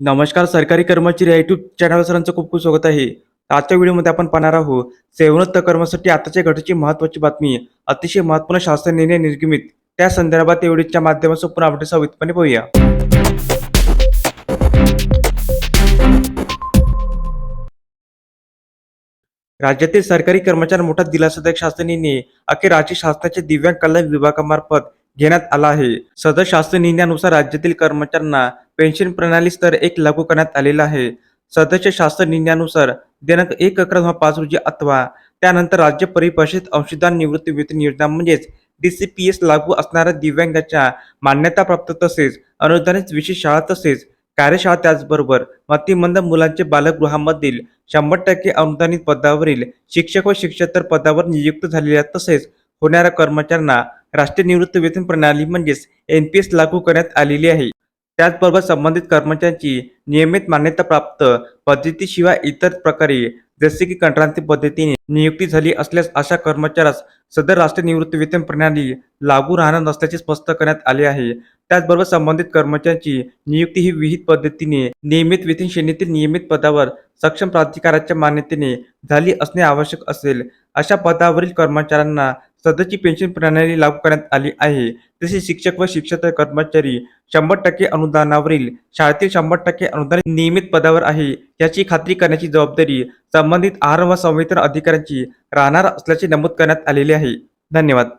नमस्कार सरकारी कर्मचारी यूट्यूब चॅनल सरांचं खूप खूप स्वागत आहे. आजच्या व्हिडिओमध्ये आपण पाहणार आहोत सेवनोत्तर कर्मासाठी आताच्या घटनेची महत्त्वाची बातमी. अतिशय महत्त्वपूर्ण शासन निर्णय निर्गमित. त्या संदर्भात एवढीच्या माध्यमातून पुन्हा अपडेट सविस्तरपणे पाहूया. राज्यातील सरकारी कर्मचाऱ्यांना मोठा दिलासादायक शासन निर्णय अखेर राज्य शासनाच्या दिव्यांग कल्याण विभागामार्फत घेण्यात आला आहे. सदर शासन निर्णयानुसार राज्यातील कर्मचाऱ्यांना पेन्शन प्रणाली स्तर एक लागू करण्यात आलेला आहे. सदस्य शासन निर्णयानुसार दिनांक एक अकरा दोन पाच रोजी अथवा त्यानंतर राज्य परिभाषित अंशदान निवृत्ती वेतन योजना म्हणजेच डीसीपीएस लागू असणाऱ्या दिव्यांगाच्या मान्यताप्राप्त तसेच अनुदानित विशेष शाळा तसेच कार्यशाळा त्याचबरोबर मतिमंद मुलांचे बालगृहामधील शंभर टक्के अनुदानित पदावरील शिक्षक व शिक्षकेतर पदावर नियुक्त झालेल्या तसेच होणाऱ्या कर्मचाऱ्यांना राष्ट्रीय निवृत्ती वेतन प्रणाली म्हणजेच एन पी एस लागू करण्यात आलेली आहे. त्याचबरोबर संबंधित कर्मचाऱ्यांची नियमित मान्यता प्राप्त पद्धतीशिवाय इतर प्रकारे जसे की कंत्राटी पद्धतीने नियुक्ती झाली असल्यास अशा कर्मचाऱ्यास सदर राष्ट्रीय निवृत्ती वेतन प्रणाली लागू राहणार नसल्याचे स्पष्ट करण्यात आले आहे. त्याचबरोबर संबंधित कर्मचाऱ्यांची नियुक्ती ही विहित पद्धतीने नियमित वेतन श्रेणीतील नियमित पदावर सक्षम प्राधिकाराच्या मान्यतेने झाली असणे आवश्यक असेल. अशा पदावरील कर्मचाऱ्यांना सध्याची पेन्शन प्रणाली लागू करण्यात आली आहे. तसेच शिक्षक व शिक्षक कर्मचारी शंभर टक्के अनुदानावरील शाळेतील शंभर टक्के अनुदान नियमित पदावर आहे. याची खात्री करण्याची जबाबदारी संबंधित आहार व संवेदन अधिकाऱ्यांची राहणार असल्याचे नमूद करण्यात आलेले आहे. धन्यवाद.